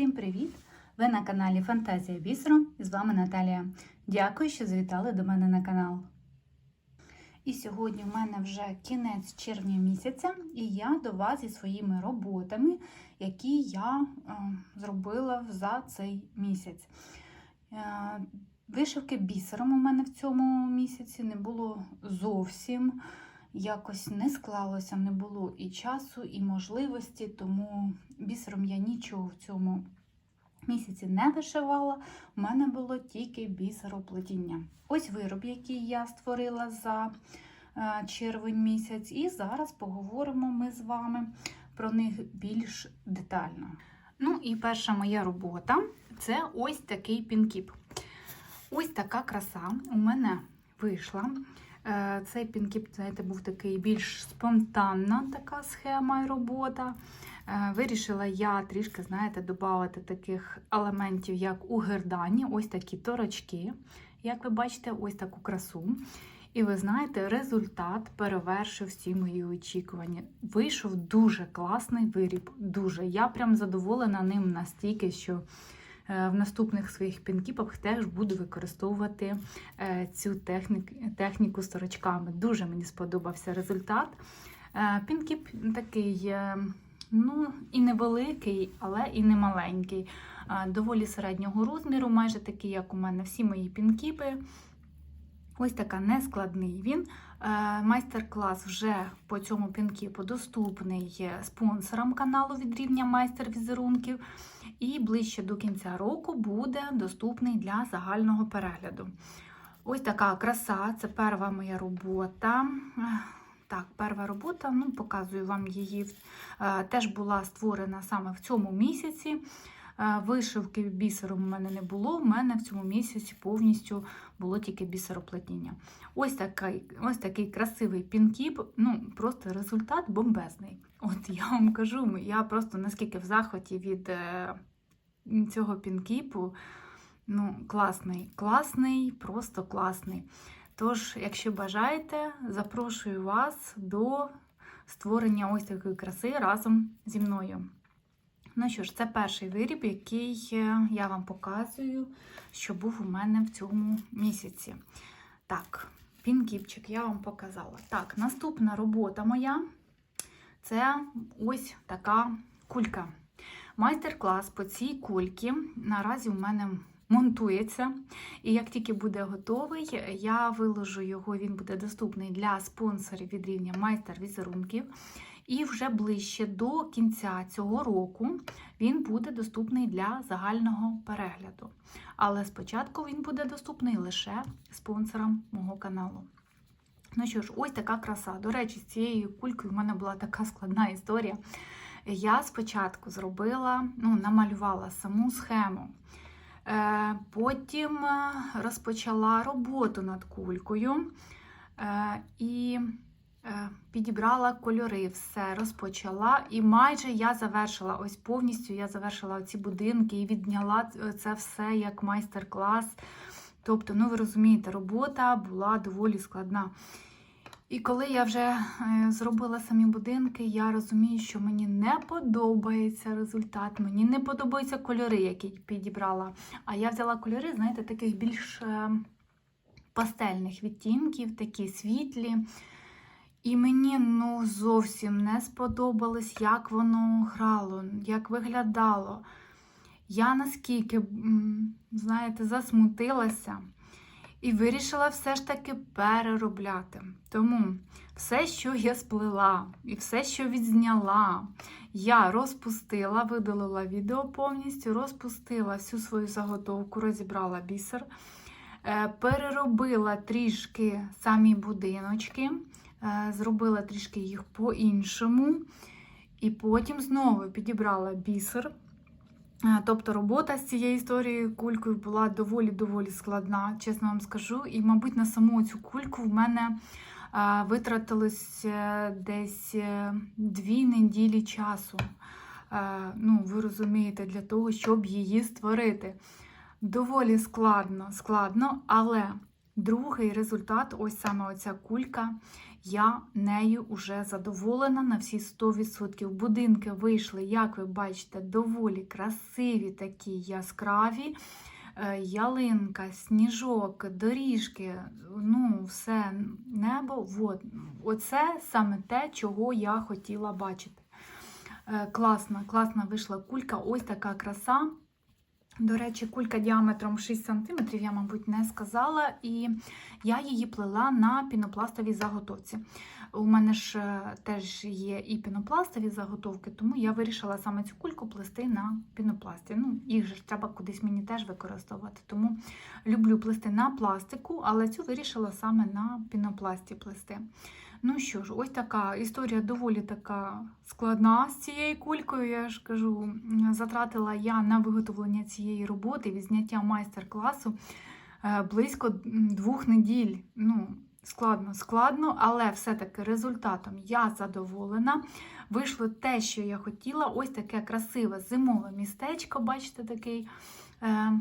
Всім привіт! Ви на каналі Фантазія Бісером і з вами Наталія. Дякую, що завітали до мене на канал. І сьогодні в мене вже кінець червня місяця, і я до вас зі своїми роботами, які я е, зробила за цей місяць. Е, вишивки бісером у мене в цьому місяці не було зовсім. Якось не склалося, не було і часу, і можливості, тому бісером я нічого в цьому місяці не вишивала. У мене було тільки бісероплетіння. Ось вироб, який я створила за е, червень місяць, і зараз поговоримо ми з вами про них більш детально. Ну і перша моя робота це ось такий пінкіп. Ось така краса у мене вийшла. Е, Цей пінкіп, знаєте, був такий більш спонтанна така схема і робота. Е, Вирішила я трішки, знаєте, додати таких елементів, як у гердані, ось такі торочки. Як ви бачите, ось таку красу. І ви знаєте, результат перевершив всі мої очікування. Вийшов дуже класний виріб. Дуже. Я прям задоволена ним настільки, що в наступних своїх пінкіпах теж буду використовувати е, цю техніку, техніку з торочками. Дуже мені сподобався результат. Е, Пінкіп такий, е, ну, і невеликий, але і не маленький. Е, Доволі середнього розміру, майже такий, як у мене всі мої пінкіпи. Ось така нескладний він. Е, Майстер-клас вже по цьому пінкіпу доступний спонсорам каналу від рівня майстер візерунків. І ближче до кінця року буде доступний для загального перегляду. Ось така краса, це перша моя робота. Так, перша робота, ну, показую вам її. Е, Теж була створена саме в цьому місяці. Е, Вишивки бісером у мене не було. У мене в цьому місяці повністю було тільки бісероплетіння. Ось такий ось такий красивий пінкіп, ну просто результат бомбезний. От я вам кажу, я просто наскільки в захваті від е, цього пінкіпу. Ну, класний, класний, просто класний. Тож, якщо бажаєте, запрошую вас до створення ось такої краси разом зі мною. Ну що ж, це перший виріб, який е, я вам показую, що був у мене в цьому місяці. Так, пінкіпчик я вам показала. Так, наступна робота моя це ось така кулька. Майстер-клас по цій кульці наразі у мене монтується. І як тільки буде готовий, я виложу його, він буде доступний для спонсорів від рівня майстер візерунків. І вже ближче до кінця цього року він буде доступний для загального перегляду. Але спочатку він буде доступний лише спонсорам мого каналу. Ну що ж, ось така краса. До речі, з цією кулькою в мене була така складна історія. Я спочатку зробила, ну, намалювала саму схему. Е, Потім е, розпочала роботу над кулькою е, і підібрала кольори, все розпочала. І майже я завершила, ось повністю я завершила ці будинки і відняла це все як майстер-клас. Тобто, ну ви розумієте, робота була доволі складна. І коли я вже е, зробила самі будинки, я розумію, що мені не подобається результат, мені не подобаються кольори, які підібрала. А я взяла кольори, знаєте, таких більш е, пастельних відтінків, такі світлі. І мені ну, зовсім не сподобалось, як воно грало, як виглядало. Я наскільки, знаєте, засмутилася. І вирішила все ж таки переробляти. Тому все, що я сплела, і все, що відзняла, я розпустила, видалила відео повністю, розпустила всю свою заготовку, розібрала бісер, е, переробила трішки самі будиночки, е, зробила трішки їх по-іншому. І потім знову підібрала бісер. Е, Тобто робота з цією історією кулькою була доволі-доволі складна, чесно вам скажу. І, мабуть, на саму цю кульку в мене е, витратилось е, десь дві неділі часу. Ну, ви розумієте, для того, щоб її створити. Доволі складно, складно, але другий результат, ось саме оця кулька. Я нею вже задоволена на всі 100%. Будинки вийшли, як ви бачите, доволі красиві, такі яскраві. Е, Ялинка, сніжок, доріжки, ну, все небо. Вот. Оце саме те, чого я хотіла бачити. Е, Класна, класна вийшла кулька. Ось така краса. До речі, кулька діаметром 6 см, я, мабуть, не сказала, і я її плела на пінопластовій заготовці. У мене ж е, теж є і пінопластові заготовки, тому я вирішила саме цю кульку плести на пінопласті. Ну, їх же треба кудись мені теж використовувати. Тому люблю плести на пластику, але цю вирішила саме на пінопласті плести. Ну що ж, ось така історія доволі така складна з цією кулькою. Я ж кажу, затратила я на виготовлення цієї роботи від зняття майстер-класу е, близько двох неділь. Ну, складно, складно, але все-таки результатом я задоволена. Вийшло те, що я хотіла. Ось таке красиве зимове містечко, бачите, такий. Е,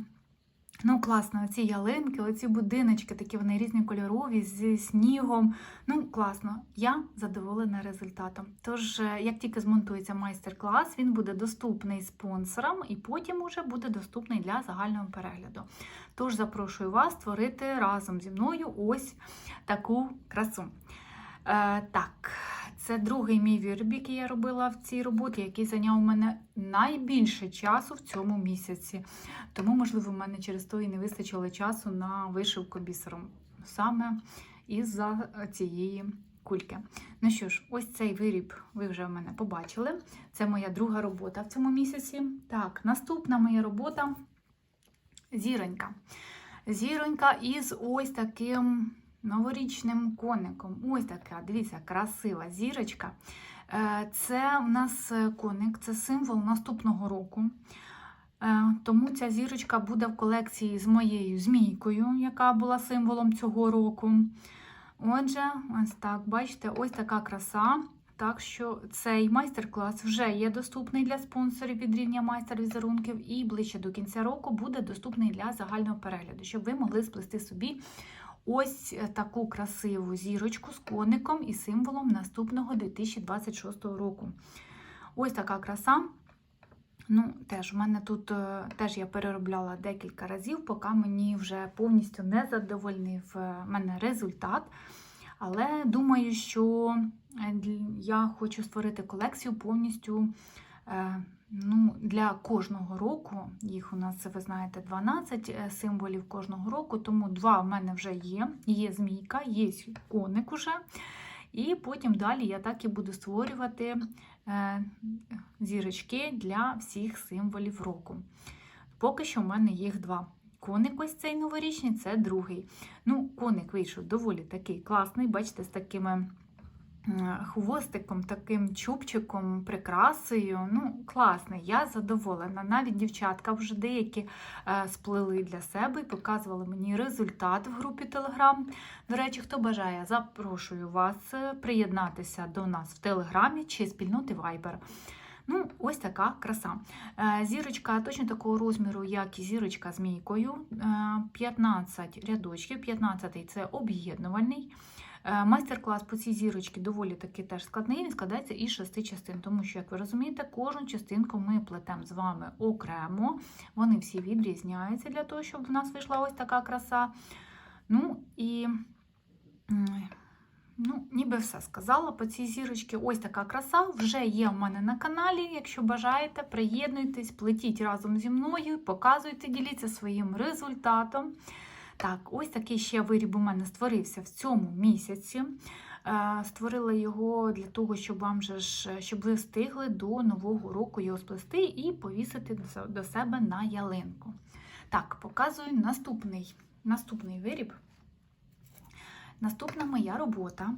Ну, класно, оці ялинки, оці будиночки, такі вони різнокольорові, зі снігом. Ну, класно, я задоволена результатом. Тож, е, як тільки змонтується майстер-клас, він буде доступний спонсорам і потім уже буде доступний для загального перегляду. Тож запрошую вас створити разом зі мною ось таку красу. Е, так, це другий мій виріб, який я робила в цій роботі, який зайняв у мене найбільше часу в цьому місяці. Тому, можливо, в мене через то і не вистачило часу на вишивку бісером саме із-за цієї кульки. Ну що ж, ось цей виріб ви вже в мене побачили. Це моя друга робота в цьому місяці. Так, наступна моя робота зіронька. Зіронька із ось таким новорічним коником. Ось така, дивіться, красива зірочка. Е, Це у нас коник, це символ наступного року. Е, Тому ця зірочка буде в колекції з моєю змійкою, яка була символом цього року. Отже, ось так, бачите, ось така краса. Так що цей майстер-клас вже є доступний для спонсорів від рівня майстер візерунків, і ближче до кінця року буде доступний для загального перегляду, щоб ви могли сплести собі ось таку красиву зірочку з коником і символом наступного 2026 року. Ось така краса. Ну, теж в мене тут е, теж я переробляла декілька разів, поки мені вже повністю не задовольнив е, мене результат. Але думаю, що е, я хочу створити колекцію повністю е, ну, для кожного року. Їх у нас, ви знаєте, 12 е, символів кожного року, тому два в мене вже є. Є змійка, є коник уже. І потім далі я так і буду створювати е, зірочки для всіх символів року. Поки що в мене їх два. Коник ось цей новорічний, це другий. Ну, коник вийшов доволі такий класний, бачите, з такими хвостиком, таким чубчиком, прикрасою. Ну, класний, я задоволена. Навіть дівчатка вже деякі е, сплели для себе і показували мені результат в групі Телеграм. До речі, хто бажає, запрошую вас е, приєднатися до нас в Телеграмі чи спільноти Viber. Ну, ось така краса. Е, Зірочка точно такого розміру, як і зірочка з мійкою. Е, 15 рядочків, 15 це об'єднувальний. Е, Майстер-клас по цій зірочці доволі таки теж складний, він складається із шести частин, тому що, як ви розумієте, кожну частинку ми плетемо з вами окремо. Вони всі відрізняються для того, щоб в нас вийшла ось така краса. Ну і Ну, ніби все сказала по цій зірочці. Ось така краса вже є в мене на каналі. Якщо бажаєте, приєднуйтесь, плетіть разом зі мною, показуйте, діліться своїм результатом. Так, ось такий ще виріб у мене створився в цьому місяці. Е, Створила його для того, щоб вам же ж, щоб ви встигли до нового року його сплести і повісити до себе на ялинку. Так, показую наступний, наступний виріб. Наступна моя робота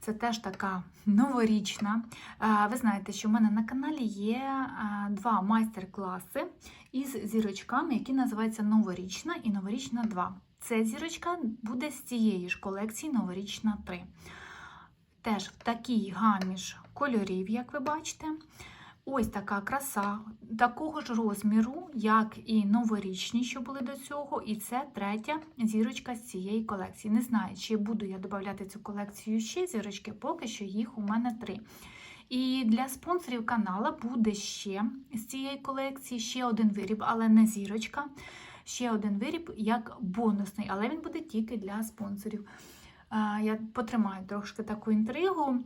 це теж така новорічна. Е, Ви знаєте, що в мене на каналі є е, два майстер-класи із зірочками, які називаються Новорічна і Новорічна 2. Це зірочка буде з цієї ж колекції Новорічна 3. Теж в такій гамі ж кольорів, як ви бачите. Ось така краса, такого ж розміру, як і новорічні, що були до цього. І це третя зірочка з цієї колекції. Не знаю, чи буду я додати цю колекцію ще зірочки, поки що їх у мене три. І для спонсорів канала буде ще з цієї колекції ще один виріб, але не зірочка. Ще один виріб як бонусний, але він буде тільки для спонсорів. Я потримаю трошки таку інтригу.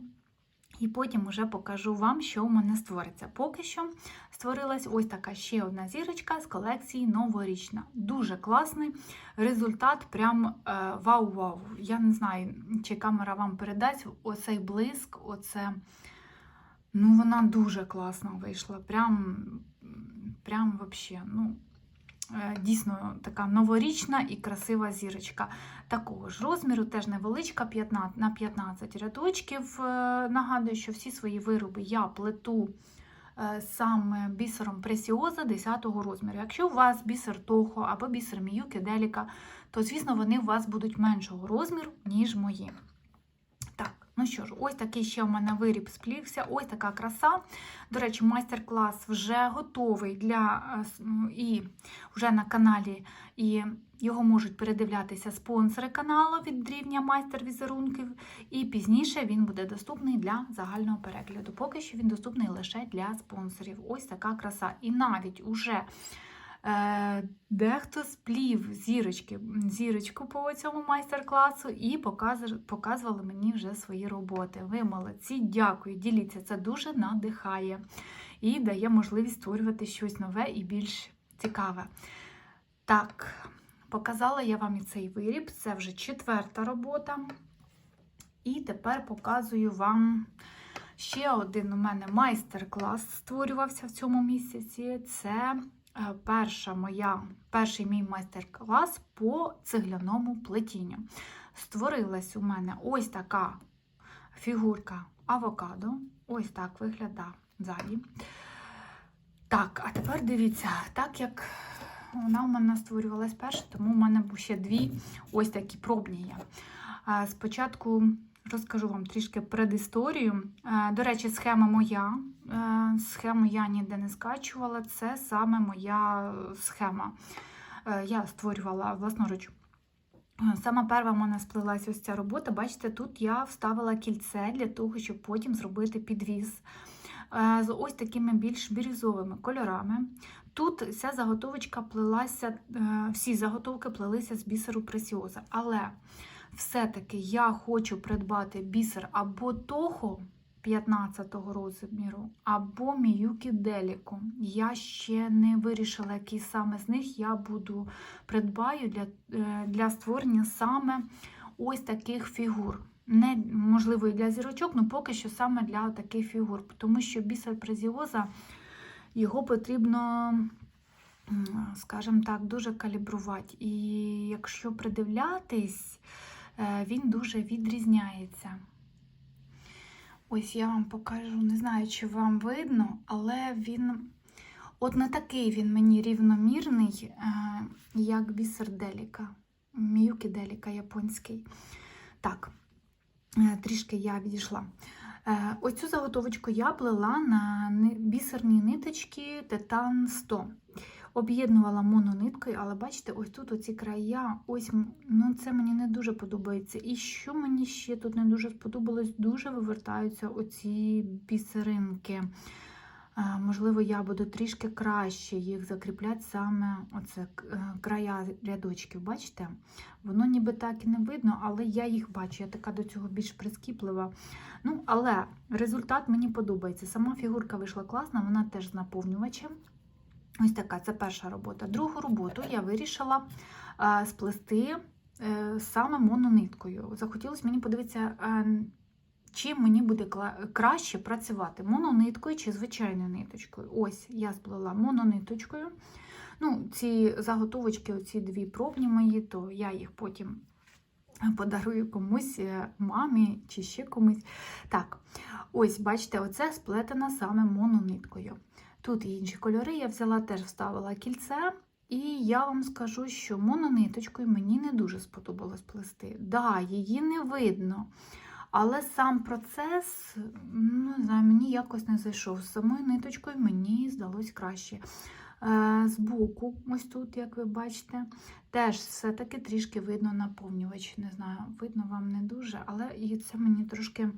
І потім вже покажу вам, що у мене створиться. Поки що створилась ось така ще одна зірочка з колекції новорічна. Дуже класний результат, прям е, вау-вау. Я не знаю, чи камера вам передасть оцей блиск, оце. Ну, вона дуже класно вийшла. Прям, прям вообще, ну, дійсно така новорічна і красива зірочка. Такого ж розміру, теж невеличка, 15, на 15 рядочків. Е, Нагадую, що всі свої вироби я плету е, саме бісером Пресіоза 10 розміру. Якщо у вас бісер Тохо або бісер Міюки Деліка, то, звісно, вони у вас будуть меншого розміру, ніж мої. Ну що ж, ось такий ще у мене виріб сплівся, ось така краса. До речі, майстер-клас вже готовий для е, і вже на каналі, і його можуть передивлятися спонсори каналу від рівня майстер візерунків. І пізніше він буде доступний для загального перегляду. Поки що він доступний лише для спонсорів. Ось така краса. І навіть уже Дехто сплів зірочки, зірочку по цьому майстер-класу і показували мені вже свої роботи. Ви молодці, дякую, діліться. Це дуже надихає і дає можливість створювати щось нове і більш цікаве. Так, показала я вам і цей виріб, це вже четверта робота. І тепер показую вам ще один у мене майстер-клас створювався в цьому місяці. Це е, перша моя, перший мій майстер-клас по цегляному плетінню. Створилась у мене ось така фігурка авокадо. Ось так виглядає ззаді. Так, а тепер дивіться, так як вона у мене створювалась перша, тому у мене ще дві ось такі пробні є. Спочатку розкажу вам трішки предісторію. Е, До речі, схема моя. Е, Схему я ніде не скачувала. Це саме моя схема. Е, Я створювала власноруч. Сама перша в мене сплилася ось ця робота. Бачите, тут я вставила кільце для того, щоб потім зробити підвіз з ось такими більш бірюзовими кольорами. Тут вся заготовочка плелася, е, всі заготовки плелися з бісеру пресіоза. Але все-таки я хочу придбати бісер або Тохо 15-го розміру, або Міюкі Деліку. Я ще не вирішила, який саме з них я буду придбаю для, е, для створення саме ось таких фігур. Не можливо і для зірочок, але поки що саме для таких фігур. Тому що бісер презіоза його потрібно, скажімо так, дуже калібрувати. І якщо придивлятись, він дуже відрізняється. Ось я вам покажу, не знаю, чи вам видно, але він от не такий він мені рівномірний, е, як бісер Деліка, Міюкі Деліка японський. Так, е, трішки я відійшла. Е, Оцю заготовочку я плела на бісерні ниточки Титан 100. Об'єднувала монониткою, але бачите, ось тут оці края, ось ну це мені не дуже подобається. І що мені ще тут не дуже сподобалось, дуже вивертаються оці бісеринки. Е, Можливо, я буду трішки краще їх закріпляти саме оце е, края рядочків. Бачите? Воно ніби так і не видно, але я їх бачу. Я така до цього більш прискіплива. Ну, але результат мені подобається. Сама фігурка вийшла класна, вона теж з наповнювачем. Ось така, це перша робота. Другу роботу я вирішила е, сплести е, саме монониткою. Захотілося мені подивитися, е, чим мені буде краще працювати: монониткою чи звичайною ниточкою. Ось я сплела монониточкою. Ну, ці заготовочки, оці дві пробні мої, то я їх потім подарую комусь, е, мамі чи ще комусь. Так, ось, бачите, оце сплетена саме монониткою. Тут інші кольори, я взяла теж вставила кільце. І я вам скажу, що монониточкою мені не дуже сподобалось плести. Да, її не видно. Але сам процес, ну, не знаю, мені якось не зайшов. Самою ниточкою мені здалось краще. Е, Збоку, ось тут, як ви бачите, теж все-таки трішки видно наповнювач. Не знаю, видно вам не дуже, але і це мені трошки.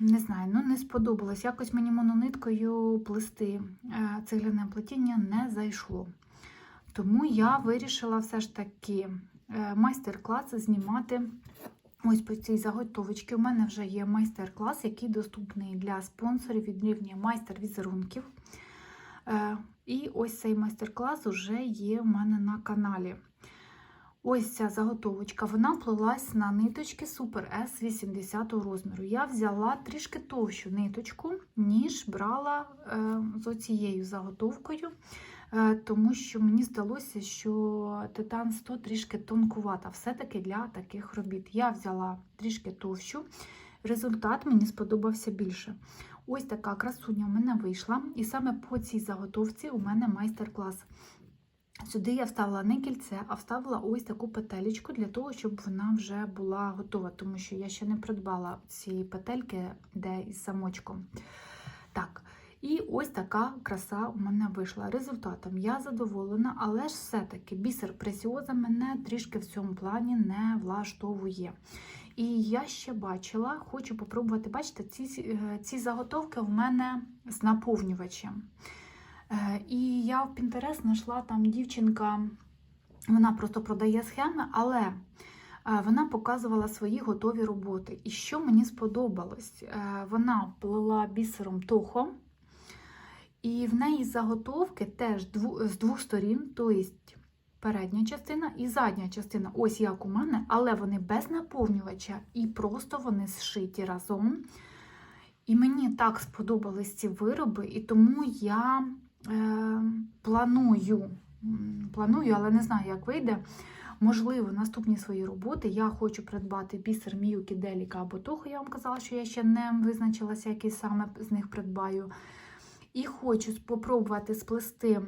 Не знаю, ну не сподобалось. Якось мені монониткою плести е, цегляне плетіння не зайшло. Тому я вирішила все ж таки е, майстер-клас знімати ось по цій заготовочці. У мене вже є майстер-клас, який доступний для спонсорів від рівня майстер візерунків. І ось цей майстер-клас вже є у мене на каналі. Ось ця заготовочка, вона плелась на ниточки Super S 80 розміру. Я взяла трішки товщу ниточку, ніж брала е, з оцією заготовкою, е, тому що мені здалося, що титан 100 трішки тонкувата, все-таки для таких робіт. Я взяла трішки товщу, результат мені сподобався більше. Ось така красуня у мене вийшла, і саме по цій заготовці у мене майстер-клас. Сюди я вставила не кільце, а вставила ось таку петелечку для того, щоб вона вже була готова, тому що я ще не придбала ці петельки, де із самочком. Так, і ось така краса у мене вийшла. Результатом я задоволена, але ж все-таки бісер пресіоза мене трішки в цьому плані не влаштовує. І я ще бачила, хочу попробувати, бачите, ці, е, ці заготовки в мене з наповнювачем. Е, І я в Pinterest знайшла там дівчинка, вона просто продає схеми, але е, вона показувала свої готові роботи. І що мені сподобалось, вона плела бісером тохо, і в неї заготовки теж з двох сторін, тобто передня частина і задня частина, ось як у мене, але вони без наповнювача і просто вони зшиті разом. І мені так сподобались ці вироби, і тому я е, планую, планую, але не знаю, як вийде. Можливо, наступні свої роботи я хочу придбати бісер Міюкі Деліка або того, я вам казала, що я ще не визначилася, який саме з них придбаю. І хочу спробувати сплести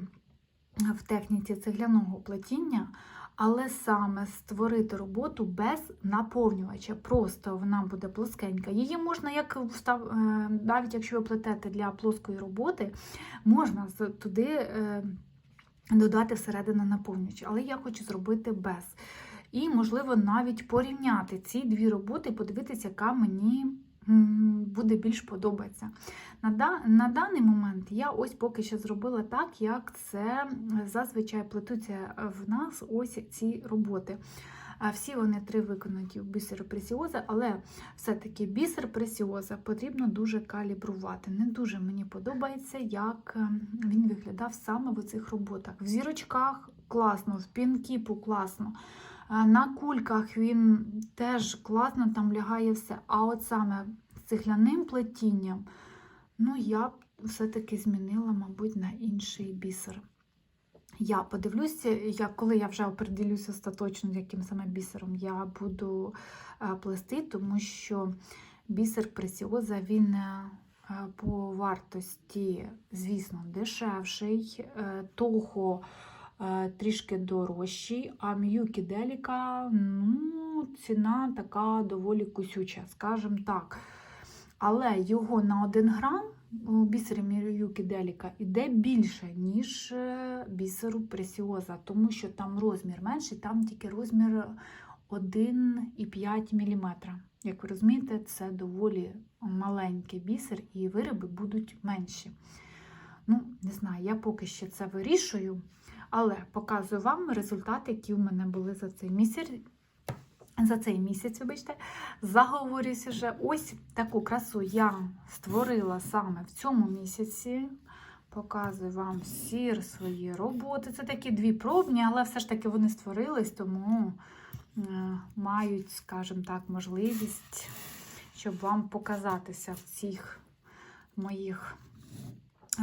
в техніці цегляного плетіння, але саме створити роботу без наповнювача. Просто вона буде плоскенька. Її можна, як встав, е, навіть якщо ви плетете для плоскої роботи, можна туди е, додати всередину наповнювач. Але я хочу зробити без. І, можливо, навіть порівняти ці дві роботи подивитися, яка мені буде більш подобається. На, да- на даний момент я ось поки що зробила так, як це зазвичай плетуться в нас ось ці роботи. Всі вони три виконані в бісеру пресіоза, але все-таки бісер пресіоза потрібно дуже калібрувати. Не дуже мені подобається, як е, він виглядав саме в цих роботах. В зірочках класно, в пінкіпу класно. На кульках він теж класно там лягає все. А от саме з цегляним плетінням, ну я б все-таки змінила, мабуть, на інший бісер. Я подивлюся, я, коли я вже определюся остаточно, яким саме бісером я буду е, плести, тому що бісер пресіоза він е, по вартості, звісно, дешевший, е, того трішки дорожчий, а м'юкі деліка, ну, ціна така доволі кусюча, скажімо так. Але його на 1 грам у бісері Мірююкі Деліка іде більше, ніж е, бісеру Пресіоза, тому що там розмір менший, там тільки розмір 1,5 мм. Як ви розумієте, це доволі маленький бісер, і вироби будуть менші. Ну, не знаю, я поки ще це вирішую, але показую вам результати, які у мене були за цей місяць. За цей місяць, вибачте, заговорюся вже. Ось таку красу я створила саме в цьому місяці. Показую вам всі свої роботи. Це такі дві пробні, але все ж таки вони створились, тому е, мають, скажімо так, можливість, щоб вам показатися в цих моїх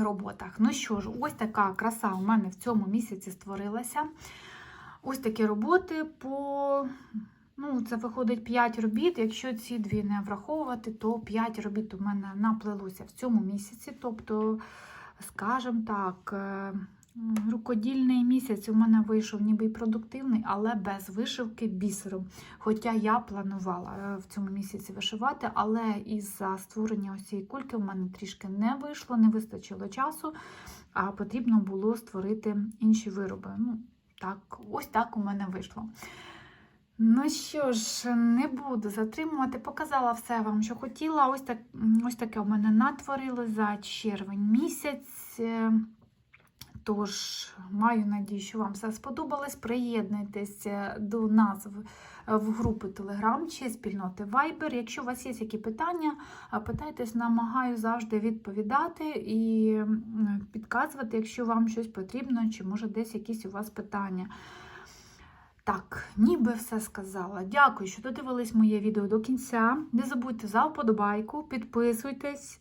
роботах. Ну що ж, ось така краса у мене в цьому місяці створилася. Ось такі роботи по. Ну, це виходить 5 робіт. Якщо ці дві не враховувати, то 5 робіт у мене наплилося в цьому місяці. Тобто, скажімо так, е, Рукодільний місяць у мене вийшов ніби й продуктивний, але без вишивки бісером. Хоча я планувала е, в цьому місяці вишивати, але із-за створення ось цієї кульки в мене трішки не вийшло, не вистачило часу, а потрібно було створити інші вироби. Ну, так, ось так у мене вийшло. Ну що ж, не буду затримувати. Показала все вам, що хотіла. Ось, так, ось таке у мене натворили за червень місяць. Тож, маю надію, що вам все сподобалось. Приєднуйтесь до нас в, групи Telegram чи спільноти Viber. Якщо у вас є які питання, питайтесь, намагаю завжди відповідати і підказувати, якщо вам щось потрібно, чи може десь якісь у вас питання. Так, ніби все сказала. Дякую, що додивились моє відео до кінця. Не забудьте за вподобайку, підписуйтесь,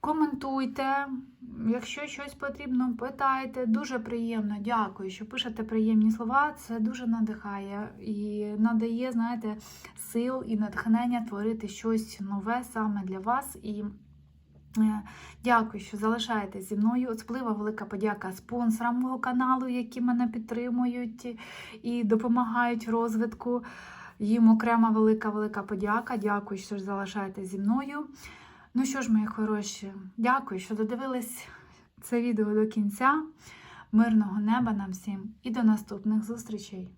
коментуйте. Якщо щось потрібно, питайте. Дуже приємно, дякую, що пишете приємні слова. Це дуже надихає і надає, знаєте, сил і натхнення творити щось нове саме для вас. І е, Дякую, що залишаєтесь зі мною. Особливо велика подяка спонсорам мого каналу, які мене підтримують і допомагають розвитку. Їм окрема велика велика подяка. Дякую, що залишаєтесь зі мною. Ну що ж, мої хороші, дякую, що додивились це відео до кінця. Мирного неба нам всім і до наступних зустрічей!